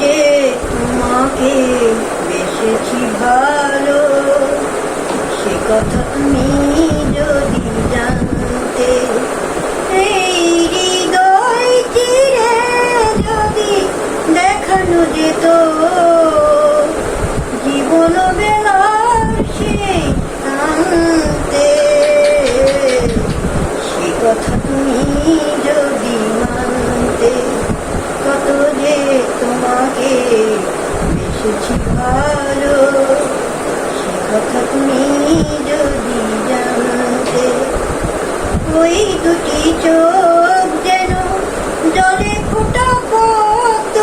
যে তোমাকে বেসেছি ভালো। সে কথা তুমি যদি ভালো সে কথা তুমি যদি জানতে, ওই দুটি চোখ যেন জলে ফোটা পদ্ম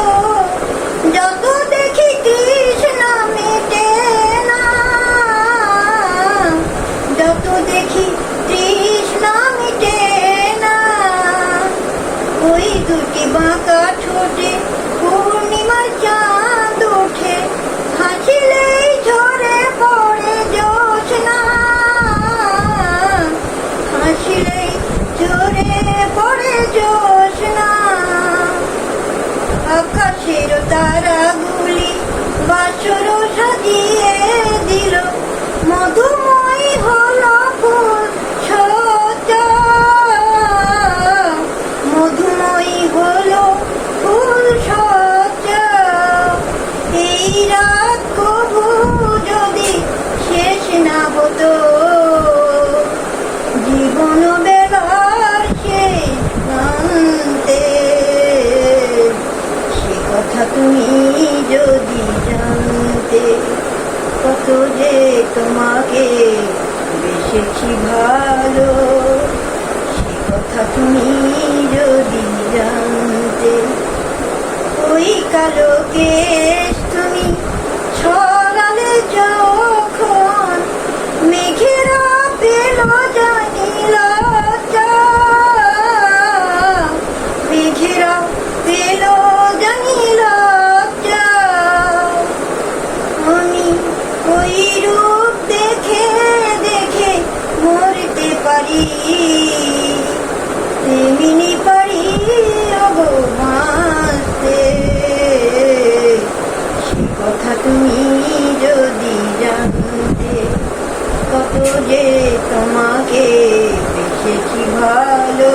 যত দেখি তৃষ্ণা মেটে না, যত দেখি তৃষ্ণা মেটে না, ওই দুটি বাঁকা ঠোঁটে আকাশের তারাগুলি বাসর সাজিয়ে দিল। মধুময় হল ফুল সজ্জা মধুময় হলো যদি জানতে কত যে তোমাকে বেসেছি ভালো। সে কথা তুমি যদি জানতে, ওই কালো কেশ তুমি ছড়ালে যখন মেঘেরা পেল জানি লজ্জা। মেঘেরা পেল জানি লজ্জা তেমনি পারি সে কথা তুমি যদি জানতে, কত যে তোমাকে বেসেছি ভালো।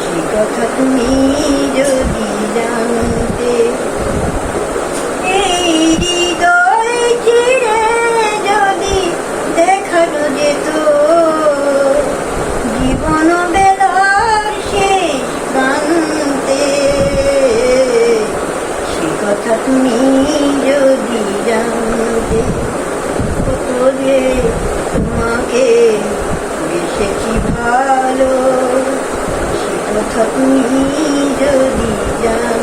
সে কথা তুমি যদি কথা তুমি যদি জানতে